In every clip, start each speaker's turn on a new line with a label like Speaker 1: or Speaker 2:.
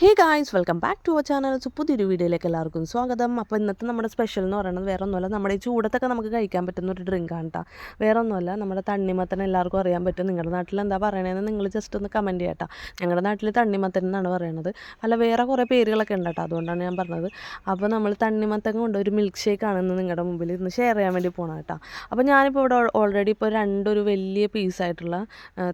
Speaker 1: Hey guys welcome back to our channel പുതിയൊരു വീഡിയോയിലേക്ക് എല്ലാവർക്കും സ്വാഗതം. അപ്പോൾ ഇന്നത്തെ നമ്മുടെ സ്പെഷ്യൽ എന്ന് പറയുന്നത് വേറെ ഒന്നുമല്ല നമ്മുടെ ഈ ചൂടത്തൊക്കെ നമുക്ക് കഴിക്കാൻ പറ്റുന്ന ഒരു ഡ്രിങ്ക് ആണ് കേട്ടോ വേറെ ഒന്നുമല്ല നമ്മുടെ തണ്ണിമത്തൻ എല്ലാവർക്കും അറിയാൻ പറ്റും. നിങ്ങളുടെ നാട്ടിൽ എന്താ പറയണതെന്ന് നിങ്ങൾ ജസ്റ്റ് ഒന്ന് കമന്റ് ചെയ്യട്ടോ ഞങ്ങളുടെ നാട്ടിൽ തണ്ണിമത്തൻ എന്നാണ് പറയുന്നത് അല്ല വേറെ കുറേ പേരുകളൊക്കെ ഉണ്ട് കേട്ടോ അതുകൊണ്ടാണ് ഞാൻ പറഞ്ഞത്. അപ്പോൾ നമ്മൾ തണ്ണിമത്തൻ കൊണ്ട് ഒരു മിൽക്ക് ഷേക്ക് ആണെന്ന് നിങ്ങളുടെ മുമ്പിൽ ഇന്ന് ഷെയർ ചെയ്യാൻ വേണ്ടി പോകണം കേട്ടോ അപ്പോൾ ഞാനിപ്പോൾ ഇവിടെ ഓൾറെഡി ഇപ്പോൾ രണ്ടൊരു വലിയ പീസായിട്ടുള്ള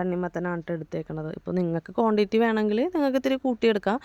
Speaker 1: തണ്ണിമത്തനാണ് എടുത്തേക്കണത്. ഇപ്പോൾ നിങ്ങൾക്ക് ക്വാണ്ടിറ്റി വേണമെങ്കിൽ നിങ്ങൾക്ക് ഇത്തിരി കൂട്ടിയെടുക്കാം.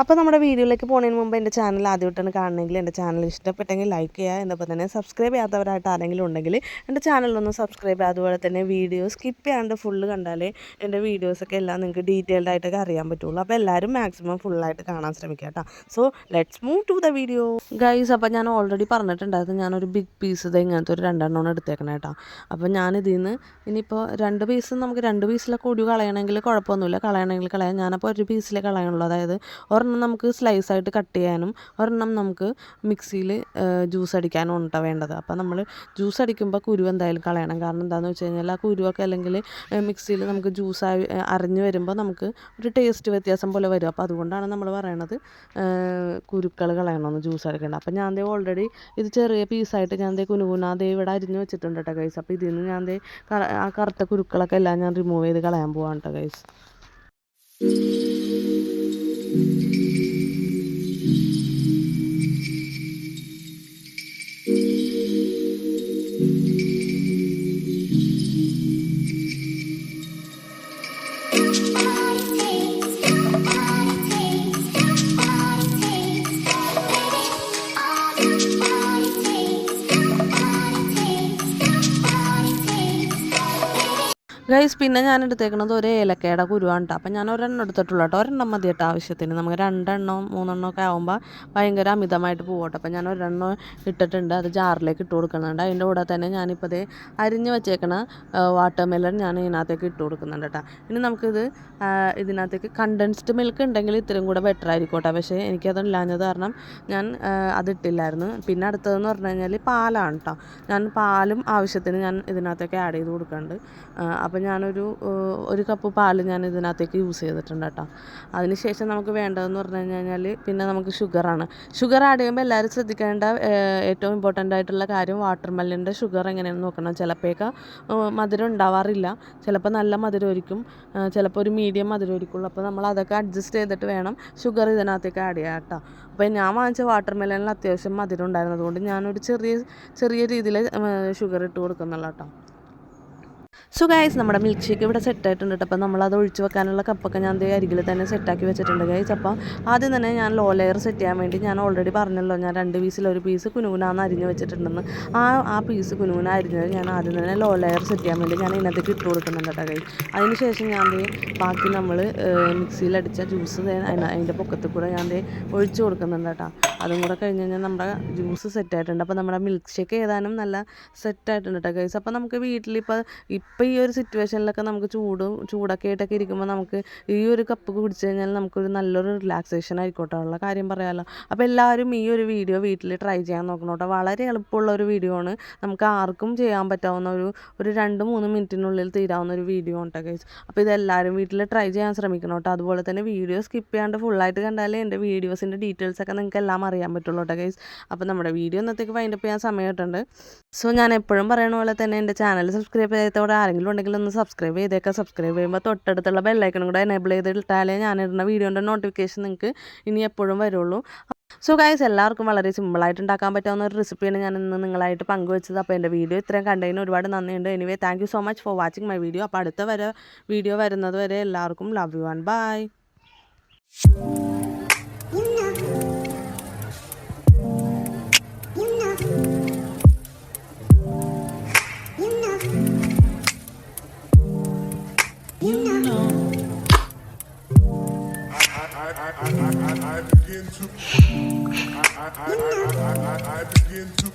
Speaker 1: അപ്പോൾ നമ്മുടെ വീഡിയോയിലേക്ക് പോകുന്നതിന് മുമ്പ് എന്റെ ചാനൽ ആദ്യമായിട്ടാണ് കാണണമെങ്കിൽ എന്റെ ചാനൽ ഇഷ്ടപ്പെട്ടെങ്കിൽ ലൈക്ക് ചെയ്യുക. എന്നപ്പോൾ തന്നെ സബ്സ്ക്രൈബ് ചെയ്യാത്തവരായിട്ട് ആരെങ്കിലും ഉണ്ടെങ്കിൽ എന്റെ ചാനലൊന്ന് സബ്സ്ക്രൈബ് ചെയ്യുക. അതുപോലെ തന്നെ വീഡിയോ സ്കിപ്പ് ചെയ്യാണ്ട് ഫുള്ള് കണ്ടാലേ എന്റെ വീഡിയോസൊക്കെ എല്ലാം നിങ്ങൾക്ക് ഡീറ്റെയിൽഡ് ആയിട്ടൊക്കെ അറിയാൻ പറ്റുള്ളൂ. അപ്പോൾ എല്ലാവരും മാക്സിമം ഫുള്ളായിട്ട് കാണാൻ ശ്രമിക്കുക കേട്ടോ. So let's move to the video guys അപ്പോൾ ഞാൻ ഓൾറെഡി പറഞ്ഞിട്ടുണ്ടായിരുന്നു. ഞാനൊരു ബിഗ് പീസ് ഇത് ഇങ്ങനത്തെ ഒരു രണ്ടെണ്ണമാണ് എടുത്തേക്കണേ കേട്ടോ. അപ്പോൾ ഞാനിതിൽ നിന്ന് ഇനിയിപ്പോൾ രണ്ട് പീസ് നമുക്ക് രണ്ട് പീസിലൊക്കെ ഒടി കളയണമെങ്കിൽ കുഴപ്പമൊന്നുമില്ല. കളയണമെങ്കിൽ കളയാം. ഞാനപ്പോൾ ഒരു പീസിലേ കളയുള്ളൂ അതായത് ഒരെണ്ണം നമുക്ക് സ്ലൈസ് ആയിട്ട് കട്ട് ചെയ്യാനും ഒരെണ്ണം നമുക്ക് മിക്സിയിൽ ജ്യൂസ് അടിക്കാനും ഉണ്ടാ വേണ്ടത്? അപ്പോൾ നമ്മൾ ജ്യൂസ് അടിക്കുമ്പോൾ കുരു എന്തായാലും കളയണം. കാരണം എന്താണെന്ന് വെച്ച് കഴിഞ്ഞാൽ ആ കുരുവൊക്കെ അല്ലെങ്കിൽ മിക്സിയിൽ നമുക്ക് ജ്യൂസ് അരഞ്ഞു വരുമ്പോൾ നമുക്ക് ഒരു ടേസ്റ്റ് വ്യത്യാസം പോലെ വരും. അപ്പോൾ അതുകൊണ്ടാണ് നമ്മൾ പറയണത് കുരുക്കൾ കളയണമെന്ന് ജ്യൂസ് അടിക്കേണ്ട അപ്പോൾ ഞാൻ ദേ ഓൾറെഡി ഇത് ചെറിയ പീസായിട്ട് ഞാൻ ദേ കുനുകുന ദേ ഇവിടെ അരിഞ്ഞ് വെച്ചിട്ടുണ്ട് കേട്ടോ ഗൈസ് അപ്പോൾ ഇതിൽ നിന്ന് ഞാൻ ദേ ആ കറുത്ത കുരുക്കളൊക്കെ എല്ലാം ഞാൻ റിമൂവ് ചെയ്ത് കളയാൻ പോവാണ് കേട്ടോ ഗൈസ് ഗൈസ് പിന്നെ ഞാൻ എടുത്തേക്കുന്നത് ഒരു ഏലക്കയുടെ കുരുവാണ് കേട്ടോ അപ്പം ഞാൻ ഒരെണ്ണം എടുത്തിട്ടുള്ളൂ കേട്ടോ ഒരെണ്ണം മതി കേട്ടോ ആവശ്യത്തിന്. നമുക്ക് രണ്ടെണ്ണം മൂന്നെണ്ണം ഒക്കെ ആകുമ്പോൾ ഭയങ്കര അമിതമായിട്ട് പോകട്ടെ അപ്പം ഞാൻ ഒരെണ്ണം ഇട്ടിട്ടുണ്ട്. അത് ജാറിലേക്ക് ഇട്ട് കൊടുക്കുന്നുണ്ട്. അതിന്റെ കൂടെ തന്നെ ഞാനിപ്പോൾ ഇത് അരിഞ്ഞ് വെച്ചേക്കണ വാട്ടർമെലൺ ഞാൻ ഇതിനകത്തേക്ക് ഇട്ട് കൊടുക്കുന്നുണ്ട് കേട്ടോ ഇനി നമുക്കിത് ഇതിനകത്തേക്ക് കണ്ടൻസ്ഡ് മിൽക്ക് ഉണ്ടെങ്കിൽ ഇത്രയും കൂടെ ബെറ്റർ ആയിരിക്കും കേട്ടോ പക്ഷേ എനിക്കതില്ലാഞ്ഞത് കാരണം ഞാൻ അതിട്ടില്ലായിരുന്നു. പിന്നെ അടുത്തതെന്ന് പറഞ്ഞു കഴിഞ്ഞാൽ പാലാണ് കേട്ടോ ഞാൻ പാലും ആവശ്യത്തിന് ഞാൻ ഇതിനകത്തേക്ക് ആഡ് ചെയ്ത് കൊടുക്കുന്നുണ്ട്. അപ്പോൾ ഞാനൊരു ഒരു കപ്പ് പാൽ ഞാൻ ഇതിനകത്തേക്ക് യൂസ് ചെയ്തിട്ടുണ്ട് കേട്ടോ. അതിന് ശേഷം നമുക്ക് വേണ്ടതെന്ന് പറഞ്ഞു കഴിഞ്ഞാൽ പിന്നെ നമുക്ക് ഷുഗറാണ് ഷുഗർ ആഡ് ചെയ്യുമ്പോൾ എല്ലാവരും ശ്രദ്ധിക്കേണ്ട ഏറ്റവും ഇമ്പോർട്ടന്റ് ആയിട്ടുള്ള കാര്യം വാട്ടർ മെല്ലിന്റെ ഷുഗർ എങ്ങനെയാണെന്ന് നോക്കണം. ചിലപ്പോഴൊക്കെ മധുരം ഉണ്ടാവാറില്ല. ചിലപ്പോൾ നല്ല മധുരം മധുരമായിരിക്കും ചിലപ്പോൾ ഒരു മീഡിയം മധുരം മധുരമായിരിക്കുള്ളൂ അപ്പോൾ നമ്മൾ അതൊക്കെ അഡ്ജസ്റ്റ് ചെയ്തിട്ട് വേണം ഷുഗർ ഇതിനകത്തേക്ക് ആഡ് ചെയ്യാം കേട്ടോ. അപ്പോൾ ഞാൻ വാങ്ങിച്ച വാട്ടർ മെല്ലനിൽ അത്യാവശ്യം മധുരം ഉണ്ടായിരുന്നതുകൊണ്ട് ഞാനൊരു ചെറിയ ചെറിയ രീതിയിൽ ഷുഗർ ഇട്ട് കൊടുക്കുന്നുള്ളൂ കേട്ടോ. സോ ഗൈസ് നമ്മുടെ മിൽക്ക് ഷേക്ക് ഇവിടെ സെറ്റ് ആയിട്ടുണ്ട് അപ്പോൾ നമ്മൾ അത് ഒഴിച്ച് വെക്കാനുള്ള കപ്പൊക്കെ ഞാൻ അതേ അരികിൽ തന്നെ സെറ്റാക്കി വെച്ചിട്ടുണ്ട് ഗൈസ് അപ്പോൾ ആദ്യം തന്നെ ഞാൻ ലോ ലെയർ സെറ്റ് ചെയ്യാൻ വേണ്ടി ഞാൻ ഓൾറെഡി പറഞ്ഞല്ലോ ഞാൻ രണ്ട് പീസിൽ ഒരു പീസ് കുനുകുനാന്ന് അരിഞ്ഞ് വെച്ചിട്ടുണ്ടെന്ന്. ആ ആ പീസ് കുനുകുന അരിഞ്ഞത് ഞാൻ ആദ്യം തന്നെ ലോ ലെയർ സെറ്റ് ചെയ്യാൻ വേണ്ടി ഞാൻ ഇതിനകത്തേക്ക് ഇട്ട് കൊടുക്കുന്നുണ്ട് കേട്ടോ ഗൈസ് അതിനുശേഷം ഞാൻ ബാക്കി നമ്മൾ മിക്സിയിലടിച്ച ജ്യൂസ് അതിന്റെ പൊക്കത്തിൽ കൂടെ ഞാൻ ഒഴിച്ച് കൊടുക്കുന്നുണ്ട് കേട്ടോ അതും കൂടെ കഴിഞ്ഞ് കഴിഞ്ഞാൽ നമ്മുടെ ജ്യൂസ് സെറ്റ് ആയിട്ടുണ്ട്. അപ്പോൾ നമ്മുടെ മിൽക്ക് ഷേക്ക് ഏതാനും നല്ല സെറ്റ് ആയിട്ടുണ്ട് കേട്ടോ ഗൈസ് അപ്പോൾ നമുക്ക് വീട്ടിലിപ്പോൾ ഇപ്പോൾ ഈ ഒരു സിറ്റുവേഷനിലൊക്കെ നമുക്ക് ചൂടും ചൂടൊക്കെ ആയിട്ടൊക്കെ ഇരിക്കുമ്പോൾ നമുക്ക് ഈ ഒരു കപ്പ് കുടിച്ചു കഴിഞ്ഞാൽ നമുക്കൊരു നല്ലൊരു റിലാക്സേഷൻ ആയിക്കോട്ടെ ഉള്ള കാര്യം പറയാമല്ലോ അപ്പോൾ എല്ലാവരും ഈ ഒരു വീഡിയോ വീട്ടിൽ ട്രൈ ചെയ്യാൻ നോക്കണം കേട്ടോ വളരെ എളുപ്പമുള്ള ഒരു വീഡിയോ ആണ്. നമുക്ക് ആർക്കും ചെയ്യാൻ പറ്റാവുന്ന ഒരു ഒരു രണ്ട് മൂന്ന് മിനിറ്റിനുള്ളിൽ തീരാവുന്ന ഒരു വീഡിയോ ഉണ്ട് കേസ് അപ്പോൾ ഇതെല്ലാവരും വീട്ടിൽ ട്രൈ ചെയ്യാൻ ശ്രമിക്കണം കേട്ടോ അതുപോലെ തന്നെ വീഡിയോ സ്കിപ്പ് ചെയ്യാണ്ട് ഫുള്ളായിട്ട് കണ്ടാലേ എന്റെ വീഡിയോസിന്റെ ഡീറ്റെയിൽസ് ഒക്കെ നിങ്ങൾക്ക് എല്ലാം അറിയാൻ പറ്റുള്ളൂ കേട്ടോ കേസ് അപ്പോൾ നമ്മുടെ വീഡിയോ ഇന്നത്തേക്ക് വൈൻഡപ്പ് ചെയ്യാൻ സമയം സമയമായിട്ടുണ്ട് സോ ഞാൻ എപ്പോഴും പറയുന്ന പോലെ തന്നെ എന്റെ ചാനൽ സബ്സ്ക്രൈബ് ചെയ്തവിടെ ആരെങ്കിലും ഉണ്ടെങ്കിൽ ഒന്ന് സബ്സ്ക്രൈബ് ചെയ്തേക്കുക സബ്സ്ക്രൈബ് ചെയ്യുമ്പോൾ തൊട്ടടുത്തുള്ള ബെല്ലൈക്കണും കൂടെ എനേബിൾ ചെയ്തിട്ടാലേ ഞാൻ ഇടുന്ന വീഡിയോന്റെ നോട്ടിഫിക്കേഷൻ നിങ്ങൾക്ക് ഇനി എപ്പോഴും വരുള്ളൂ. സോ ഗൈസ് എല്ലാവർക്കും വളരെ സിമ്പിളായിട്ട് ഉണ്ടാക്കാൻ പറ്റാവുന്ന ഒരു റെസിപ്പിയാണ് ഞാൻ ഇന്ന് നിങ്ങളായിട്ട് പങ്കുവെച്ചത്. അപ്പോൾ എന്റെ വീഡിയോ ഇത്രയും കണ്ടതിന് ഒരുപാട് നന്ദിയുണ്ട്. Anyway thank so much for watching my video അപ്പോൾ അടുത്ത വരെ വീഡിയോ വരുന്നത് വരെ എല്ലാവർക്കും love you and bye
Speaker 2: I begin to. I begin to.